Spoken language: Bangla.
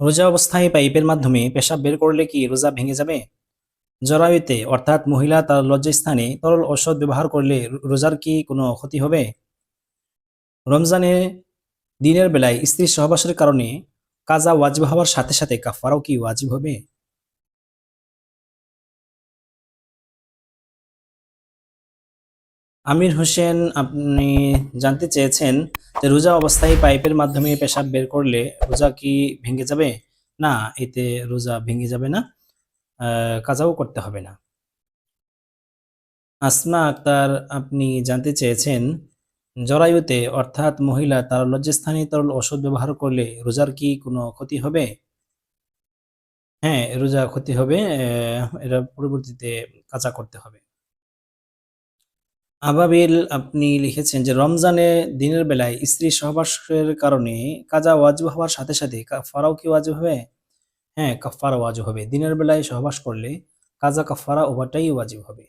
রোজা অবস্থায় পাইপের মাধ্যমে পেশাব বের করলে কি রোজা ভেঙে যাবে? জরায়ুতে, অর্থাৎ মহিলা তার লজ্জাস্থানে তরল ঔষধ ব্যবহার করলে রোজার কি কোনো ক্ষতি হবে? রমজানে দিনের বেলায় স্ত্রী সহবাসের কারণে কাজা ওয়াজিব হওয়ার সাথে সাথে কাফারাও কি ওয়াজিব হবে? আমির হোসেন, আপনি জানতে চেয়েছেন যে রোজা অবস্থায় পাইপের মাধ্যমে পেশাব বের করলে রোজা কি ভেঙে যাবে? না, এতে রোজা ভেঙে যাবে না কাজাও করতে হবে না। আসমা আক্তার, আপনি জানতে চেয়েছেন জরায়ুতে, অর্থাৎ মহিলা তার লজ্জাস্থানে তরল ওষুধ ব্যবহার করলে রোজার কি কোনো ক্ষতি হবে? হ্যাঁ রোজা ক্ষতি হবে এটা পরবর্তীতে কাজা করতে হবে। আবাবিল, আপনি লিখেছেন যে রমজানে দিনের বেলায় স্ত্রী সহবাসের কারণে কাজা ওয়াজিব হওয়ার সাথে সাথে কাফারাও কি ওয়াজিব হবে? হ্যাঁ কাফারা ওয়াজিব হবে। দিনের বেলায় সহবাস করলে কাজা কাফারা ওভারটাই ওয়াজিব হবে।